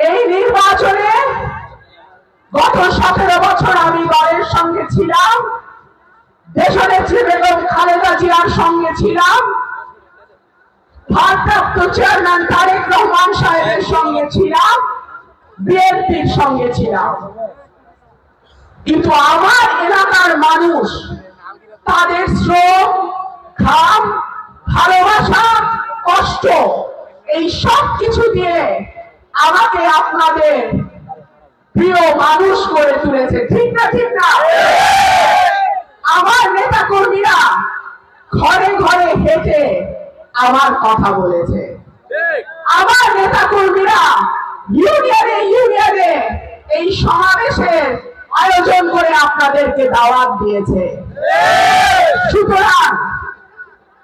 এই নির্বাচনে গত সতেরো বছর আমি দলের সঙ্গে ছিলাম। দেশনেত্রী বেগম খালেদা জিয়ার সঙ্গে ছিলাম। ভারপ্রাপ্ত চেয়ারম্যান তারেক রহমান সাহেবের সঙ্গে ছিলাম। বিএনপির সঙ্গে ছিলাম। কিন্তু আমার এলাকার মানুষ, তাদের শ্রম, ঘাম, ভালোবাসা, কষ্ট, এই সব কিছু দিয়ে আমাকে আপনাদের প্রিয় মানুষ করে তুলেছে। ঠিক না ঠিক না? আমার নেতা কর্মীরা ঘরে ঘরে হেঁটে আমার কথা বলেছে। আমার নেতা কর্মীরা ইউনিয়নে ইউনিয়নে এই সমাবেশের আয়োজন করে আপনাদেরকে দাওয়াত দিয়েছে। সুতরাং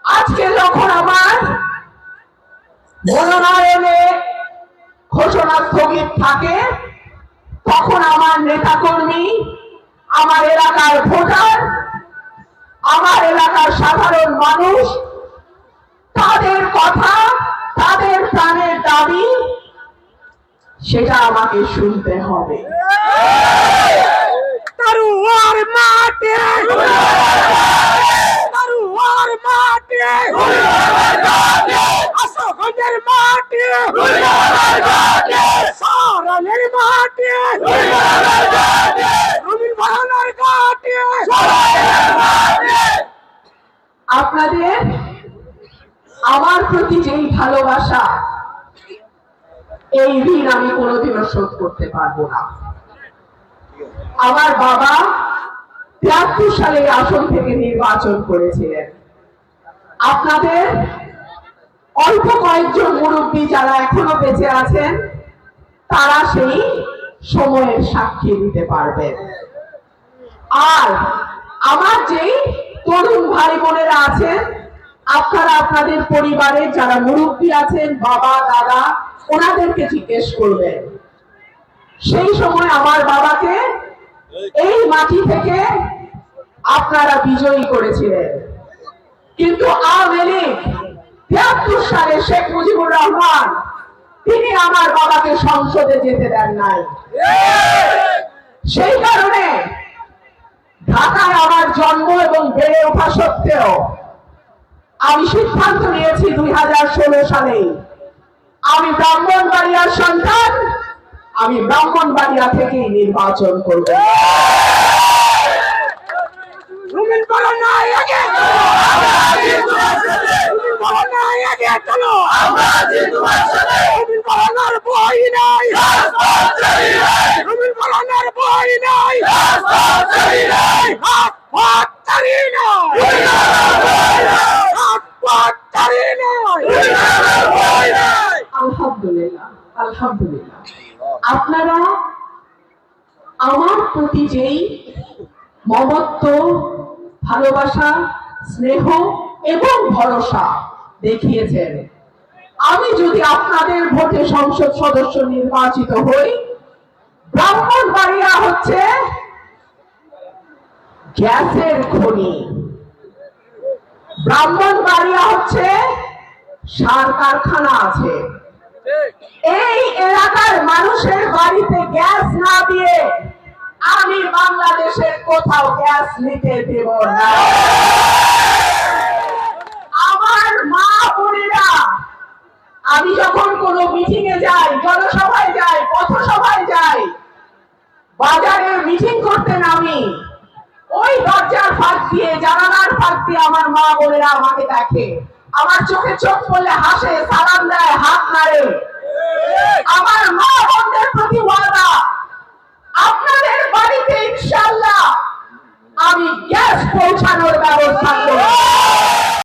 আজকে যখন আমার মনোনয়নে ঘোষণা স্থগিত থাকে, তখন আমার নেতাকর্মী, আমার এলাকার ভোটার, আমার এলাকার সাধারণ মানুষ, তাদের কথা, তাদের প্রাণের দাবি, সেটা আমাকে শুনতে হবে। তরুয়ার আপনাদের আমার প্রতি যেই ভালোবাসা, এই ঋণ আমি কোনোদিনও শোধ করতে পারব না। আমার বাবা তিয়াত্তর সালে আসন থেকে নির্বাচন করেছিলেন। আপনাদের অল্প কয়েকজন মুরব্বী যারা এখনও বেঁচে আছেন, তারা সেই সময়ের সাক্ষী দিতে পারবেন। আর আমার যেই তরুণ ভাই বোনেরা আছেন আপনারা আপনাদের পরিবারের যারা মুরব্বী আছেন বাবা দাদা ওনাদেরকে জিজ্ঞেস করবেন। সেই সময় আমার বাবাকে এই মাটি থেকে আপনারা বিজয়ী করেছিলেন। কিন্তু আওয়ামী লীগ তিয়াত্তর সালে শেখ মুজিবুর রহমান তিনি আমার বাবাকে সংসদে যেতে দেন নাই। সেই কারণে ঢাকায় আমার জন্ম বেড়ে ওঠা সত্ত্বেও আমি সিদ্ধান্ত নিয়েছি দুই হাজার ষোলো সালে। আমি ব্রাহ্মণবাড়িয়ার সন্তান, আমি ব্রাহ্মণবাড়িয়া থেকেই নির্বাচন করব। আপনারা আমার প্রতি যেই মমত্ব, ভালোবাসা, স্নেহ এবং ভরসা দেখিয়েছেন, আমি যদি আপনাদের ভোটে সংসদ সদস্য নির্বাচিত হই, ব্রাহ্মণবাড়িয়া হচ্ছে গ্যাসের খনি। ব্রাহ্মণবাড়িয়া হচ্ছে সার কারখানা আছে। এই এলাকার মানুষের বাড়িতে গ্যাস না দিয়ে আমি বাংলাদেশের কোথাও গ্যাস নিতে দেব না। আমার মা বোনেরা, আমি যখন কোনো মিটিং এ যাই, জনসভায় যাই, পথসভায় যাই বাজারে মিটিং করতে নামি। ওই দরজার ফাঁক দিয়ে জানালার ফাঁক দিয়ে আমার মা বোনেরা আমাকে দেখে। আমার চোখে চোখ পড়লে হাসে সালাম দেয় হাত নাড়ে। আমার মা বোনদের প্রতি